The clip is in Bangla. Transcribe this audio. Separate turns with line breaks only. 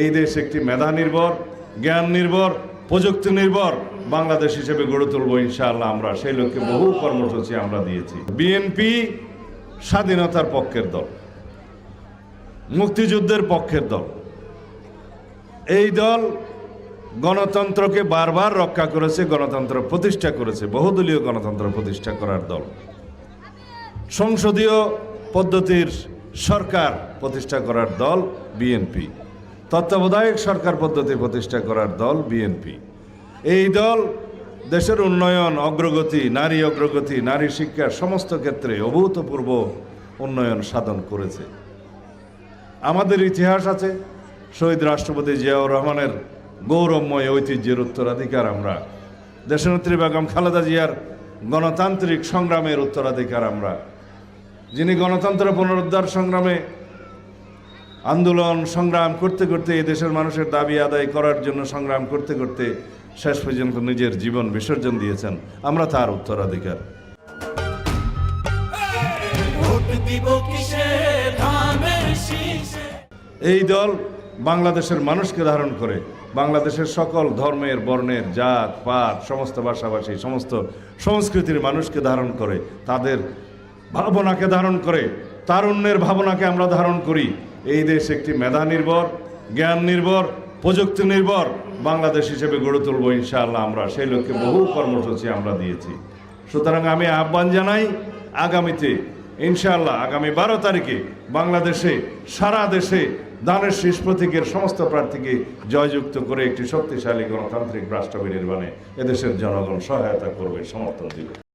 এই দেশ একটি মেধা নির্ভর, জ্ঞান নির্ভর, প্রযুক্তি নির্ভর। বাংলাদেশ হিসেবে গড়ে তুলব ইনশাআল্লাহ আমরা। সেই লক্ষ্যে বহু কর্মসূচি আমরা দিয়েছি। বিএনপি স্বাধীনতার পক্ষের দল, মুক্তিযুদ্ধের পক্ষের দল। এই দল গণতন্ত্রকে বারবার রক্ষা করেছে, গণতন্ত্র প্রতিষ্ঠা করেছে, বহুদলীয় গণতন্ত্র প্রতিষ্ঠা করার দল। সংসদীয় পদ্ধতির সরকার প্রতিষ্ঠা করার দল বিএনপি। তত্ত্বাবধায়ক সরকার পদ্ধতি প্রতিষ্ঠা করার দল বিএনপি। এই দল দেশের উন্নয়ন, অগ্রগতি, নারী অগ্রগতি, নারী শিক্ষার সমস্ত ক্ষেত্রে অভূতপূর্ব উন্নয়ন সাধন করেছে। আমাদের ইতিহাস আছে, শহীদ রাষ্ট্রপতি জিয়াউর রহমানের গৌরবময় ঐতিহ্যের উত্তরাধিকার আমরা, দেশনেত্রী বেগম খালেদা জিয়ার গণতান্ত্রিক সংগ্রামের উত্তরাধিকার আমরা, যিনি গণতন্ত্র পুনরুদ্ধার সংগ্রামে আন্দোলন সংগ্রাম করতে করতে এই দেশের মানুষের দাবি আদায় করার জন্য সংগ্রাম করতে করতে শেষ পর্যন্ত নিজের জীবন বিসর্জন দিয়েছেন। আমরা তার উত্তরাধিকার। এই দল বাংলাদেশের মানুষকে ধারণ করে। বাংলাদেশের সকল ধর্মের বর্ণের জাত পাত সমস্ত ভাষাভাষী সমস্ত সংস্কৃতির মানুষকে ধারণ করে। তাদের ভাবনাকে ধারণ করে। তারুণ্যের ভাবনাকে আমরা ধারণ করি। এই দেশ একটি মেধা নির্ভর, জ্ঞান নির্ভর, প্রযুক্তি নির্ভর। বাংলাদেশ হিসেবে গড়ে তুলব ইনশাআল্লাহ আমরা। সেই লক্ষ্যে বহু কর্মসূচি আমরা দিয়েছি। সুতরাং আমি আহ্বান জানাই, আগামীতে, ইনশাআল্লাহ আগামী বারো তারিখে বাংলাদেশে, সারা দেশে দানের শীষ প্রতীকের সমস্ত প্রার্থীকে জয়যুক্ত করে একটি শক্তিশালী গণতান্ত্রিক রাষ্ট্র নির্মাণে এদেশের জনগণ সহায়তা করবে, সমর্থন দিবে।